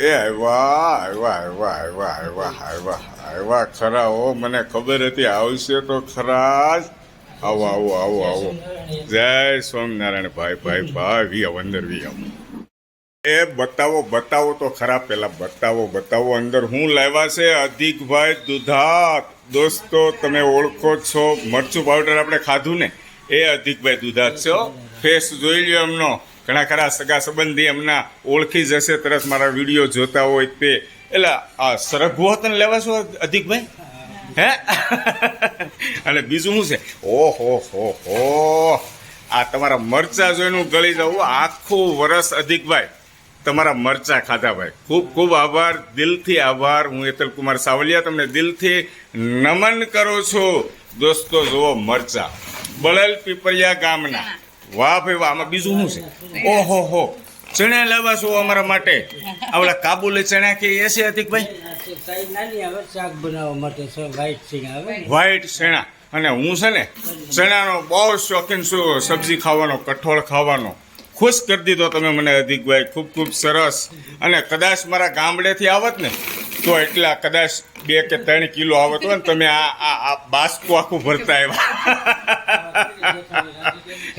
એ આવ્યા આવ્યા આવ્યા આવ્યા આવ્યા આવ્યા ખરા હો, મને ખબર હતી, આવશે તો ખરા જ આવો આવો આવો આવો. જય સ્વામિનારાયણ, ભાઈ ભાઈ ભાઈ વી અંદર વી એ બતાવો બતાવો તો ખરા, પેલા બતાવો બતાવો, અંદર હું લાવ્યા છે? અધિકભાઈ દુધાત દોસ્તો, તમે ઓળખો છો, મરચું પાવડર આપણે ખાધું ને? એ અધિકભાઈ દુધાત છો. ફેસ જોઈ લ્યો એમનો. ઘણા ખરા સગા સંબંધી એમના ઓળખી જશે, તરત મારા વીડિયો જોતા હોય તે. એટલે આ સરગવો લેવા છો અધિકભાઈ? હે? અને બીજું શું છે? ઓહો, હો હો. આ તમારા મરચા જોઈને ગળી જાઉં આખું વરસ અધિકભાઈ, તમારા મરચા ખાધા ભાઈ. ખૂબ ખૂબ આભાર, દિલથી આભાર. હું હેતલ કુમાર સાવલિયા તમને દિલથી નમન કરું છું. દોસ્તો, જુઓ મરચા. બળેલ પીપરિયા ગામના. વાહ ભાઈ વાહ, આમાં બીજું શું છે? ઓહો, હો. ચણા લેવા છો અમારા માટે? આવડા કાબુલી ચણા કે એ છે નાની શાક બનાવવા માટે વ્હાઈટ આવે વ્હાઈટ ચણા. અને હું છે ને, ચણાનો બહુ શોખીન છું સબ્જી ખાવાનો, કઠોળ ખાવાનો. ખુશ કરી દીધો તમે મને અધિકભાઈ ખૂબ ખૂબ સરસ. અને કદાચ મારા ગામડેથી આવત ને, તો એટલા કદાચ બે કે ત્રણ કિલો આવત હોય ને, તમે આ આ બાસ્કો આખું ભરતા આવ્યા.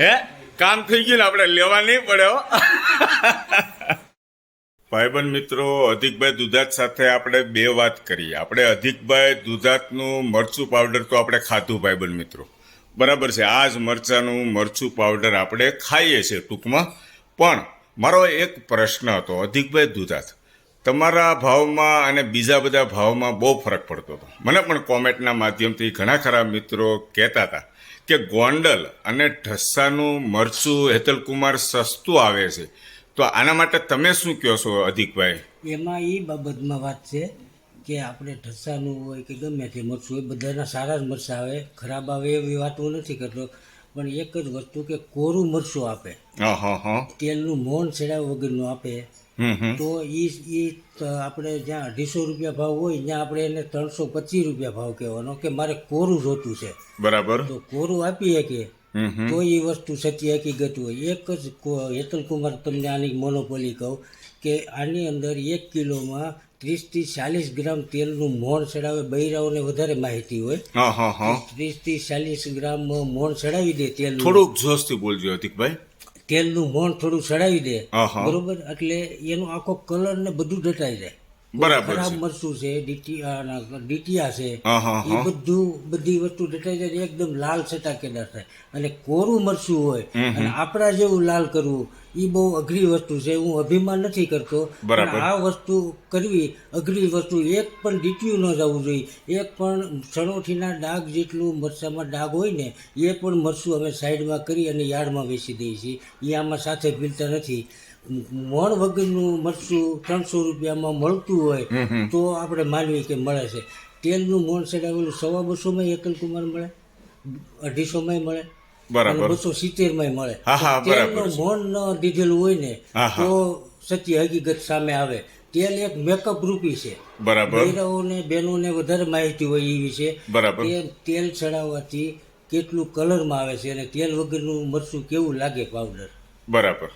હે? કામ થઈ ગયું ને આપણે લેવા નહીં પડે હો. ભાઈબંધ મિત્રો, અધિકભાઈ દુધાત સાથે આપણે બે વાત કરી આપણે અધિકભાઈ દુધાતનું મરચું પાવડર તો આપણે ખાધું, ભાઈબંધ મિત્રો. બરાબર છે. આ જ મરચાનું મરચું પાવડર આપણે ખાઈએ છીએ ટૂંકમાં. પણ મારો એક પ્રશ્ન હતો, અધિકભાઈ દુધાત, તમારા ભાવમાં અને બીજા બધા ભાવમાં બહુ ફરક પડતો હતો. મને પણ કોમેન્ટના માધ્યમથી ઘણા ખરા મિત્રો કહેતા હતા. કે ગોંડલ અને ઢસ્સાનું મરચું હેતલકુમાર સસ્તું આવે છે. તો આના માટે તમે શું કહો છો અધિકભાઈ? એમાં એ બાબતમાં વાત છે કે આપણે ઢસ્સાનું હોય કે ગમે તે મરચું હોય બધાના સારા જ મરચાં આવે ખરાબ આવે એવી વાત હું નથી કરતો. પણ એક જ વસ્તુ કે કોરું મરચું આપે. હા હા હા. તેલનું મોન છેડાવ વગરનું આપે. તો એ એ આપણે જ્યાં અઢીસો રૂપિયા ભાવ હોય ત્યાં આપણે એને ત્રણસો પચીસ રૂપિયા ભાવ કહેવાનો કે મારે કોરું જોતું છે. બરાબર. તો કોરું હમ હમ. તો એ વસ્તુ સત્ય હકીકત હોય. એક જ હેતલ કુમાર તમને આની મોનોપોલી કહું કે આની અંદર એક કિલોમાં ત્રીસથી ચાલીસ ગ્રામ તેલનું મોણ ચડાવે બૈરાઓને વધારે માહિતી હોય. ત્રીસથી ચાલીસ ગ્રામ મોણ ચડાવી દે તેલ થોડુંક જોશથી બોલજો અધિકભાઈ તેલનું મોણ થોડું ચડાવી દે. બરોબર એટલે એનો આખો કલર ને બધું જટાઈ જાય બરાબર મરચું છે ડીટીયા છે એ બધું બધી વસ્તુ ડટાઈ એકદમ લાલ ચટાકેદાર થાય. અને કોરું મરચું હોય અને આપણા જેવું લાલ કરવું એ બહુ અઘરી વસ્તુ છે હું અભિમાન નથી કરતો. પણ આ વસ્તુ કરવી અઘરી વસ્તુ એક પણ ડીટ્યું ન જવું જોઈએ. એક પણ સણોઠીના ડાઘ જેટલું મરચામાં ડાઘ હોય ને એ પણ મરચું અમે સાઈડમાં કરી અને યાર્ડમાં વેચી દઈએ છીએ. એ આમાં સાથે ભીલતા નથી. મોણ વગરનું મરચું ત્રણસો રૂપિયામાં મળતું હોય તો આપણે માનવી કે મળે છે. તેલનું મોણ ચડાવેલું સવા બસોમાં એકલ કુમાર મળે અઢીસોમાં મળે બરાબર. બસો સિત્તેરમાં મળે. તેલનું. મોણ ન દીધેલું હોય ને. તો સત્ય હકીકત સામે આવે. તેલ એક મેકઅપ રૂપી છે. બરાબર. બૈરાઓને બહેનોને વધારે માહિતી હોય એ વિશે બરાબર. તે તેલ ચડાવવાથી કેટલું કલરમાં આવે છે અને તેલ વગરનું મરચું કેવું લાગે પાવડર બરાબર.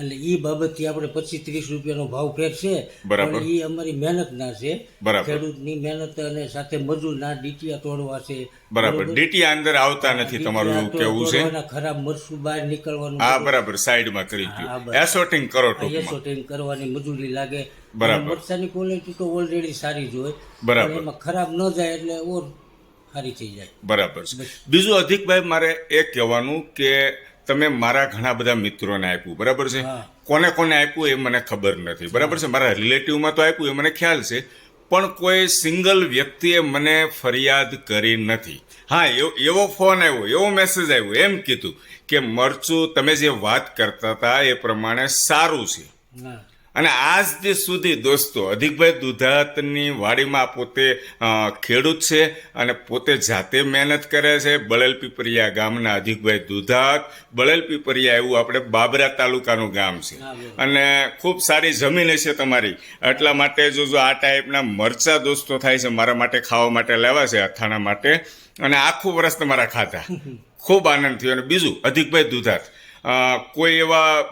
એટલે એ બાબતથી આપણે પચીસ ત્રીસ રૂપિયાનો ભાવ ફેર છે. પણ એ અમારી મહેનત ના છે. ખેડૂતની મહેનત અને સાથે મજૂરના ડીટીયા તોડવા છે. બરાબર. ડીટીયા અંદર આવતા નથી તમારું એવું કેવું છે? ખરાબ મરસું બહાર નીકળવાનું હા બરાબર. સાઈડમાં કરી હા, એસોટિંગ કરો એસોટેન કરવાની મજૂરી લાગે. બરાબર. મરસાની ક્વોલિટી તો ઓલરેડી સારી જ હોય. બરાબર. એમાં ખરાબ ન જાય એટલે ઓર સારી થઈ જાય. બરાબર. બીજું અધિકભાઈ મારે એ કહેવાનું કે તમે મારા ઘણા બધા મિત્રોને આપ્યું બરાબર છે? કોને કોને આપ્યું એ મને ખબર નથી બરાબર છે? મારા રિલેટિવમાં તો આપ્યું એ મને ખ્યાલ છે પણ કોઈ સિંગલ વ્યક્તિએ મને ફરિયાદ કરી નથી. હા એવો એવો ફોન આવ્યો એવો મેસેજ આવ્યો એમ કીધું કે મરચું તમે જે વાત કરતા હતા એ પ્રમાણે સારું છે. અને આજ સુધી દોસ્તો અધિકભાઈ દુધાતની વાડીમાં પોતે ખેડૂત છે અને પોતે જાતે મહેનત કરે છે. બળેલ પીપરિયા ગામના અધિકભાઈ દુધાત. બળેલ પીપરિયા એવું આપણે બાબરા તાલુકાનું ગામ છે. અને ખૂબ સારી જમીન હશે તમારી. એટલા માટે જો જો આ ટાઈપના મરચા દોસ્તો થાય છે મારા માટે ખાવા માટે લેવા છે અથાણા માટે. અને આખું વર્ષ તમારા ખાધા. ખૂબ આનંદ થયો. અને બીજું અધિકભાઈ દુધાત. કોઈ એવા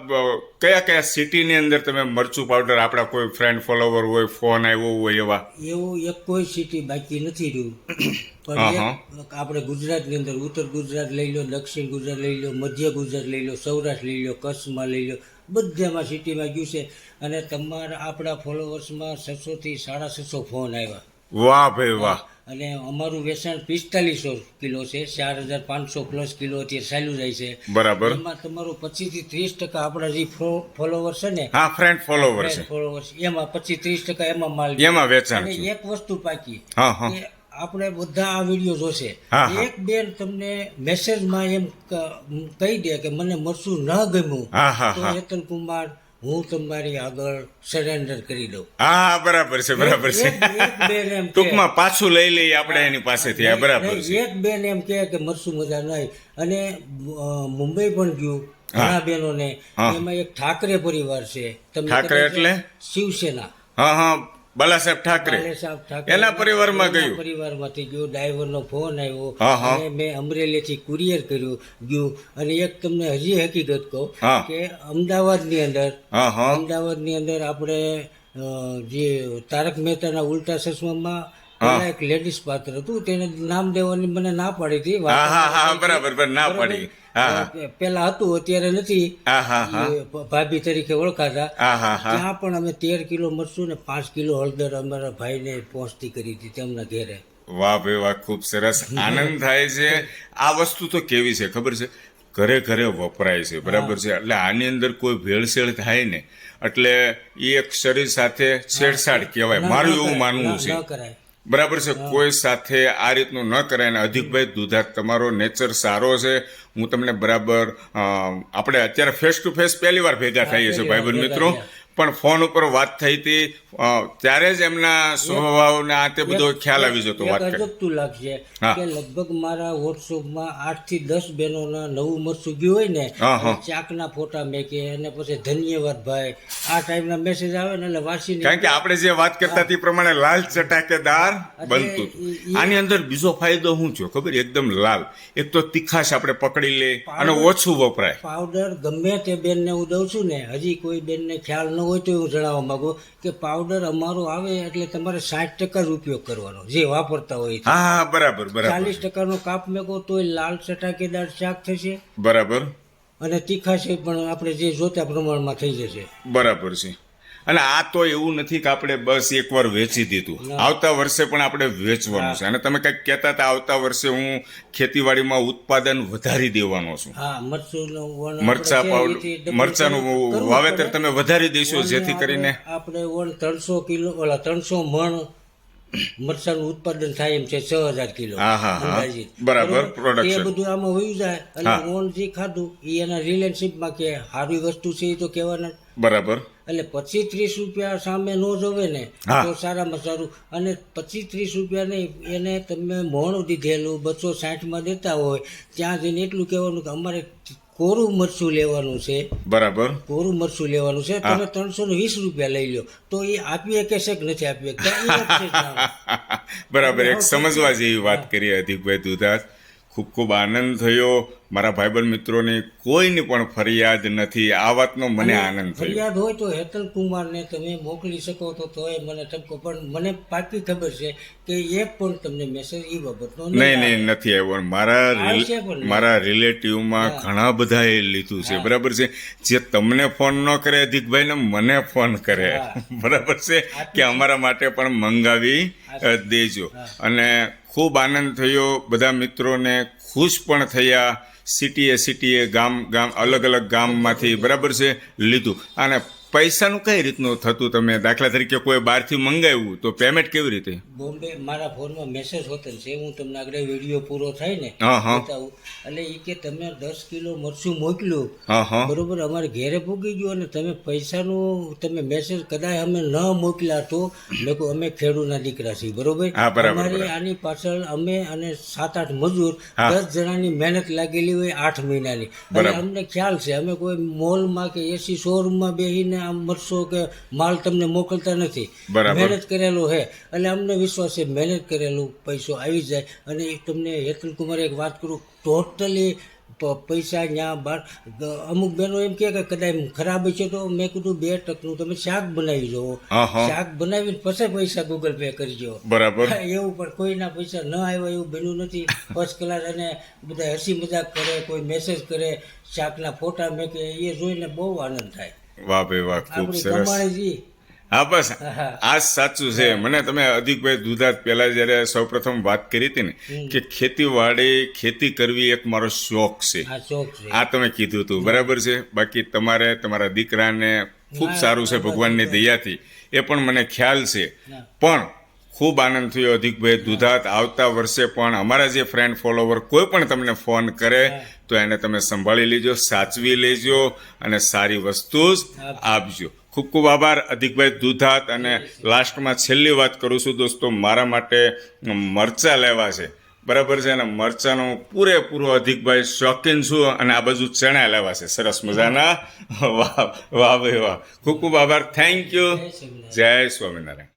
કયા કયા સિટીની અંદર તમે મરચું પાવડર આપણા કોઈ ફ્રેન્ડ ફોલોવર હોય ફોન આવ્યો હોય એવા? એવું એક કોઈ સિટી બાકી નથી રહ્યું. પણ આપણે ગુજરાતની અંદર ઉત્તર ગુજરાત લઈ લો દક્ષિણ ગુજરાત લઈ લો મધ્ય ગુજરાત લઈ લો સૌરાષ્ટ્ર લઈ લો કચ્છમાં લઈ લો બધામાં સિટીમાં ગયું છે. અને તમારા આપણા ફોલોવર્સમાં છસોથી સાડા છસો ફોન આવ્યા. વાહ ભાઈ વાહ. અને અમારું વેચાણ પિસ્તાલીસો કિલો છે ચાર હજાર પાંચસો પ્લસ કિલો અત્યારે ચાલ્યું જાય છે. બરાબર. એમાં તમારું પચીસથી ત્રીસ ટકા આપણા જે ફોલોવર છે ને હા ફ્રેન્ડ ફોલોવર છે. ફોલોવર્સ એમાં પચીસ ત્રીસ ટકા એમાં માલ એમાં વેચાણ એક વસ્તુ પાકી આપણે બધા આ વીડિયો જોશે. એક બેન તમને મેસેજમાં એમ કહી દે કે મને મરસું ન ગમ્યું. તો હેતલ કુમાર હું તમારી આગળ સરેન્ડર કરી દઉં. હા બરાબર છે બરાબર છે. ટૂંકમાં પાછું લઈ લઈએ આપણે એની પાસેથી આ બરાબર છે. એક બેન એમ કહે કે મરશું મજા નહીં. અને મુંબઈ પણ ગયું ઘણા બહેનોને. એમાં એક ઠાકરે પરિવાર છે. ઠાકરે એટલે? શિવસેના. હા હા બાલાસાહેબ ઠાકરે. એના પરિવારમાં ગયું? પરિવારમાંથી ગયો. ડ્રાઈવરનો ફોન આવ્યો. અને મેં અમરેલીથી કુરિયર કર્યું ગયું. અને એક તમને હજી હકીકત કહું કે અમદાવાદની અંદર અમદાવાદની અંદર આપણે જે તારક મહેતાના ઉલ્ટા ચશ્મામાં પેલા એક લેડીઝ પાત્ર હતું તેને નામ દેવાની મને ના પાડી હતી બરાબર ના પાડી. પેલા હતું અત્યારે નથી. ભાભી તરીકે ઓળખાતા. ત્યાં પણ અમે તેર કિલો મરચું ને પાંચ કિલો હળદર અમારા ભાઈને પહોંચતી કરી હતી તેમના ઘેરે. વાહ ભાઈ વાહ ખૂબ સરસ આનંદ થાય છે. આ વસ્તુ તો કેવી છે ખબર છે? ઘરે ઘરે વપરાય છે બરાબર છે? એટલે આની અંદર કોઈ ભેળસેળ થાય ને એટલે એ એક શરીર સાથે છેડછાડ કહેવાય. મારું એવું માનવું છે. ન કરાય. બરાબર છે? કોઈ સાથે આ રીતનું ન કરાય અને અધિકભાઈ દુધાત તમારો નેચર સારો છે. હું તમને બરાબર આપણે અત્યારે ફેસ ટુ ફેસ પહેલી વાર ભેગા થઈએ છીએ ભાઈબંધ મિત્રો. પણ ફોન ઉપર વાત થઈ હતી ત્યારે જ એમના સ્વભાવને આ તે બધો ખ્યાલ આવી જતો વાત કરી. લાગશે કે લગભગ મારા વોટ્સઅપમાં આઠથી દસ બહેનોના નવું ઉંમર ગયું હોય ને હા, હા. ચાકના ફોટા મેકે અને પછી ધન્યવાદ ભાઈ. આ ટાઈપના મેસેજ આવે ને એટલે વાંચીને કારણ કે આપણે જે વાત કરતા તે પ્રમાણે લાલ ચટાકેદાર બનતું આની અંદર બીજો ફાયદો શું છે ખબર? એકદમ લાલ. એક તો તીખાશ આપણે પકડી લે અને ઓછું વપરાય. પાવડર ગમે તે બેનને હું દઉં છું ને હજી કોઈ બેનને ખ્યાલ ન હોય તો હું જણાવવા માંગુ કે પાવડર અમારો આવે એટલે તમારે સાઠ ટકા જ ઉપયોગ કરવાનો જે વાપરતા હોય હા બરાબર બરાબર. ચાલીસ ટકાનો કાપ મેકો એ લાલ ચટાકેદાર શાક થશે. બરાબર. અને તીખાશે પણ આપણે જે જોતા પ્રમાણમાં થઈ જશે. બરાબર છે. અને આ તો એવું નથી કે આપણે બસ એકવાર વેચી દીધું. આવતા વર્ષે પણ આપણે વેચવાનું છે. અને તમે કંઈક કહેતા હતા આવતા વર્ષે હું ખેતીવાડીમાં ઉત્પાદન વધારી દેવાનો છું. મરચા પાવડર મરચાનું વાવેતર તમે વધારી દેશો જેથી કરીને? આપણે- આપણે ત્રણસો કિલો ઓલા ત્રણસો મણ મરચાનું ઉત્પાદન થાય એમ છે છ હજાર કિલો. હા, હા, હા. બરાબર? એ બધું આમાં વયું જાય. અને. ઓન જે ખાધું એ એના રિલેશનશીપમાં કે સારી વસ્તુ છે એ તો કહેવાના બરાબર. એટલે પચીસ ત્રીસ રૂપિયા સામે નો જોવે ને. તો સારામાં સારું. અને પચીસ ત્રીસ રૂપિયા નહીં એને તમે મોણું દીધેલું બસો સાઠમાં દેતા હોય ત્યાં જઈને એટલું કહેવાનું કે અમારે કોરું મરચું લેવાનું છે. બરાબર. કોરું મરચું લેવાનું છે તમે ત્રણસો ને વીસ રૂપિયા લઈ લો તો એ આપીએ કે છે કે નથી આપીએ. બરાબર એક સમજવા જેવી વાત કરી ભાઈ દુધાત ખૂબ ખૂબ આનંદ થયો. મારા ભાઈબંધ મિત્રોની કોઈની પણ ફરિયાદ નથી. આ વાતનો મને આનંદ થયો. ફરિયાદ હોય તો હેતલ કુમારને તમે મોકલી શકો તો તોય મને ઠપકો. પણ મને પાકી ખબર છે કે એક પણ તમને મેસેજ એ બાબતનો નહીં નહીં નથી આવ્યો. મારા. મારા રિલેટિવમાં ઘણા બધા એ લીધું છે. બરાબર છે? જે તમને ફોન ન કરે અધિકભાઈને મને ફોન કરે. બરાબર છે? કે અમારા માટે પણ મંગાવી દેજો. અને ખૂબ આનંદ થયો. બધા મિત્રોને ખુશ પણ થયા. સિટીએ સિટીએ ગામ ગામ અલગ અલગ ગામમાંથી બરાબર છે લીધું. અને પૈસાનું કઈ રીતનું થતું તમે દાખલા તરીકે કોઈ બહારથી મંગાવ્યું તો પેમેન્ટ કેવી રીતે? બોમ્બે મારા ફોનમાં મેસેજ હોતો છે હું તમને આગળ વીડિયો પૂરો થાય ને બતાવું. એટલે એ કે તમે દસ કિલો મરચું મોકલ્યું બરોબર અમારે ઘેરે પૂગી ગયું અને તમે પૈસાનું તમે મેસેજ કદાચ અમે ન મોકલ્યા તો કહું અમે ખેડૂતના દીકરા છીએ બરોબર? અમારી આની પાછળ અમે અને સાત આઠ મજૂર દસ જણાની મહેનત લાગેલી હોય આઠ મહિનાની. અને અમને ખ્યાલ છે અમે કોઈ મોલમાં કે એસી શોરૂમમાં બેસીને આમ મરચો કે માલ તમને મોકલતા નથી. મહેનત કરેલો છે એટલે અમને વિશ્વાસ છે મહેનત કરેલું પૈસો આવી જાય. અને તમને હેતલ કુમાર એક વાત કરું ટોટલી પૈસા ત્યાં બાર અમુક બહેનો એમ કે કદાચ ખરાબ છે તો મેં કીધું બે ટકનું તમે શાક બનાવી જુઓ. હા હા શાક બનાવીને પછી પૈસા ગૂગલ પે કરજો બરાબર. એવું પણ કોઈના પૈસા ન આવ્યા એવું બન્યું નથી. ફર્સ્ટ ક્લાસ અને બધા હસી મજાક કરે કોઈ મેસેજ કરે શાકના ફોટા મેં કે એ જોઈને બહુ આનંદ થાય. વાહ ભાઈ વાહ ખૂબ સરસ. હા બસ. આ સાચું છે. મને તમે અધિકભાઈ દુધાત પહેલા જ્યારે સૌપ્રથમ વાત કરી હતી ને કે ખેતીવાડી ખેતી કરવી એક મારો શોખ છે. આ શોખ છે. આ તમે કીધું હતું. બરાબર છે? બાકી તમારે તમારા દીકરાને ખૂબ સારું છે ભગવાનની દયાથી. એ પણ મને ખ્યાલ છે. પણ ખૂબ આનંદ થયો. અધિકભાઈ દુધાત આવતા વર્ષે પણ અમારા જે ફ્રેન્ડ ફોલોવર કોઈ પણ તમને ફોન કરે તો એને તમે સંભાળી લેજો સાચવી લેજો અને સારી વસ્તુ જ આપજો. ખૂબ ખૂબ આભાર અધિકભાઈ દુધાત અને લાસ્ટમાં છેલ્લી વાત કરું છું દોસ્તો મારા માટે મરચા લેવા છે. બરાબર છે અને મરચાનો પૂરેપૂરો અધિકભાઈ શોખીન છું અને આ બાજુ ચણા લેવા છે. સરસ મજાના? વાહ વાહ ભાઈ વાહ. ખૂબ ખૂબ આભાર. થેન્ક યુ જય સ્વામિનારાયણ.